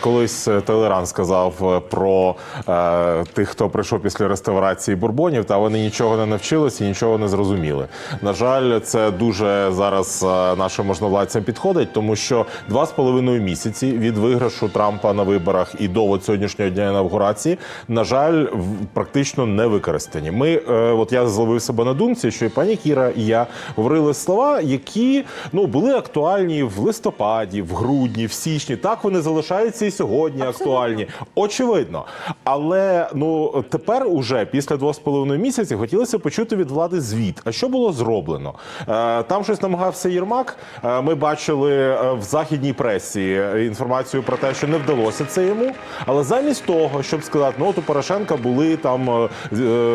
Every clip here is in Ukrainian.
Колись е, Телеран сказав е, про е, тих, хто прийшов після реставрації бурбонів, та вони нічого не навчилися і нічого не зрозуміли. На жаль, це дуже зараз е, нашим можновладцям підходить, тому що два з половиною місяці від виграшу Трампа на виборах і до от сьогоднішнього дня інавгурації, на жаль, практично не використані. Ми, е, от я зловив себе на думці, що і пані Кіра, і я говорили слова, які ну були актуальні в листопаді, в грудні, в січні. Так вони залишаються і сьогодні актуальні. Очевидно. Але ну тепер, уже після двох з половиною місяців, хотілося почути від влади звіт. А що було зроблено? Е, Там щось намагався Єрмак. Е, Ми бачили е, в західній пресі інформацію про те, що не вдалося це йому. Але замість того, щоб сказати, ну от у Порошенка були там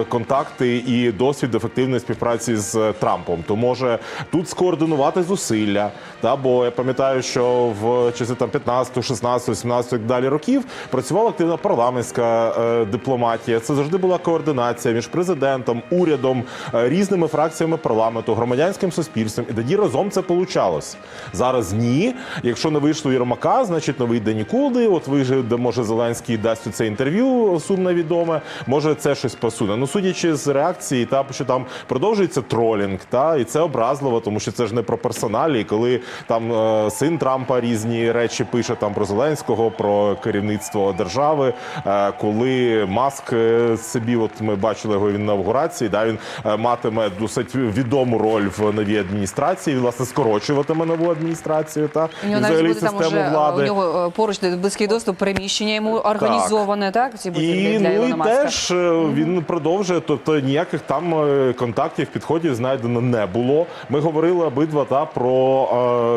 контакти і досвід ефективної співпраці з Трампом, то може тут скоординувати зусилля. Та бо я пам'ятаю, що в часи там 15, 16, 17 і так далі років працювала активна парламентська е, дипломатія. Це завжди була координація між президентом, урядом, е, різними фракціями парламенту, громадянським суспільством. І тоді разом це получалось. Зараз ні. Якщо не вийшло Єрмака, значить не вийде нікуди. От вийде, де може Зеленський дасть у це інтерв'ю сумно відоме. Може це щось посуне. Ну судячи з реакції, та що там продовжується тролінг, та і це образливо, тому що це ж не про персоналі. Коли там е, син Трампа різні речі пише там про Зеленського, про керівництво держави. Е, коли Маск е, собі, от ми бачили його в інавгурації, да він е, матиме досить відому роль в новій адміністрації. Власне, скорочуватиме нову адміністрацію. Та У нього взагалі буде там систему уже влади. у нього поруч близький доступ, переміщення йому організоване, так? Ці будівлі І для ну і Маска. теж він продовжує. Тобто ніяких там контактів, підходів знайдено не було. Ми говорили обидва та про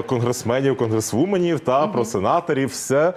конгресменів, конгресвуменів та про сенаторів. Все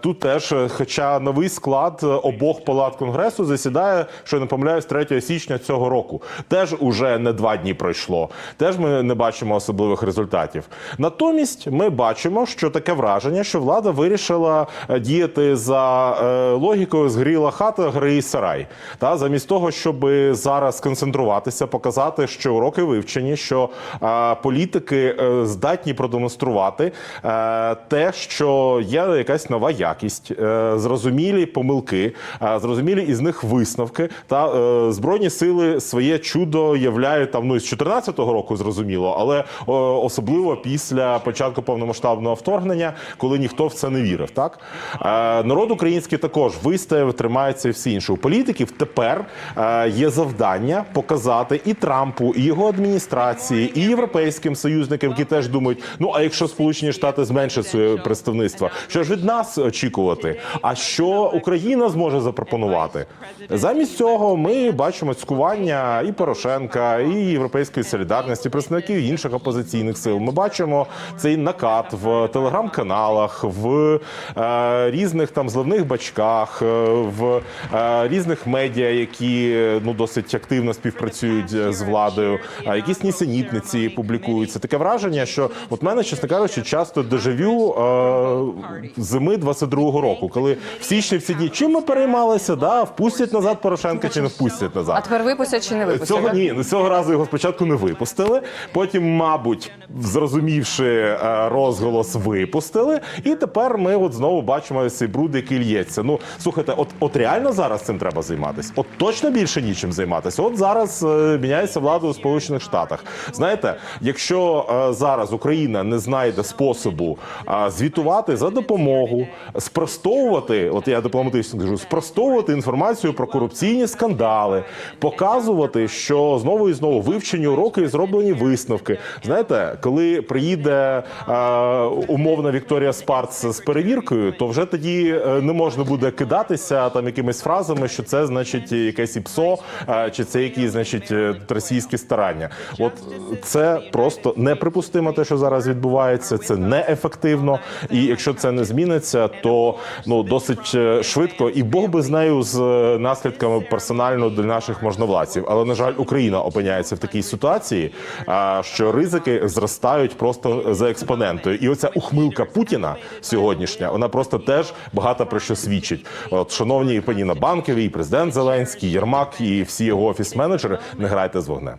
тут теж, е, хоча новий склад е, обох палат конгресу засідає, що я не помиляюсь, 3 січня цього року. Теж уже не два дні пройшло. Теж ми не бачимо особливих результатів. Натомість ми бачимо, що таке враження, що влада вирішила е, діяти за е, логікою згоріла хата, гри сарай. Та замість того, щоб зараз сконцентруватися, показати, що уроки вивчені, що е, політики е, здатні продемонструвати е, те, що є якась нова якість, е, зрозумілі помилки, е, зрозумілі із них висновки. Та е, збройні сили своє чудо являють там ну з 14 року, зрозуміло, але особливо після початку повномасштабного вторгнення, коли ніхто в це не вірив. Так народ український також вистояв, тримається і всі інші. У політиків тепер є завдання показати і Трампу, і його адміністрації, і європейським союзникам, які теж думають: ну а якщо Сполучені Штати зменшать своє представництво, що ж від нас очікувати? А що Україна зможе запропонувати? Замість цього ми бачимо цькування і Порошенка, і європейської солідарності, представників інших опозиційних сил. Ми бачимо цей накат в телеграм-каналах, в е, різних там зливних бачках, е, в е, різних медіа, які е, ну досить активно співпрацюють е, з владою. А якісь нісенітниці публікуються. Таке враження, що от мене, чесно кажучи, часто дежавю е, зими 22-го року, коли в січні в ці дні чим ми переймалися, да впустять назад Порошенка чи не впустять назад. А тепер випустять чи не випустять? Цього ні, цього разу його спочатку не випустили. Потім, мабуть, зрозумівши е, розголос, випустили. І тепер ми от знову бачимо цей бруд, який лється. Ну слухайте, от, от реально зараз цим треба займатися. От точно більше нічим займатися. От зараз е, міняється влада у Сполучених Штатах. Знаєте, якщо е, зараз Україна не знайде способу звітувати за допомогу, спростовувати, от я дипломатично кажу, спростовувати інформацію про корупційні скандали, показувати, що знову і знову вивчені уроки і зроблені висновки. Знаєте, коли приїде е, умовна Вікторія Спарц з перевіркою, то вже тоді е, не можна буде кидатися там якимись фразами, що це значить якесь ІПСО, е, чи це якісь значить е, російські старання. От це просто неприпустимо, те, що зараз відбувається. Це неефективно. І якщо це не зміниться, то ну досить е, швидко, і Бог би з нею з е, наслідками персонально для наших можновладців. Але на жаль, Україна опиняється в такій ситуації, що ризики зростають просто за експонентою. І оця ухмилка Путіна сьогоднішня, вона просто теж багато про що свідчить. От, шановні пані на банковій, президент Зеленський, Єрмак і всі його офіс-менеджери, не грайте з вогнем.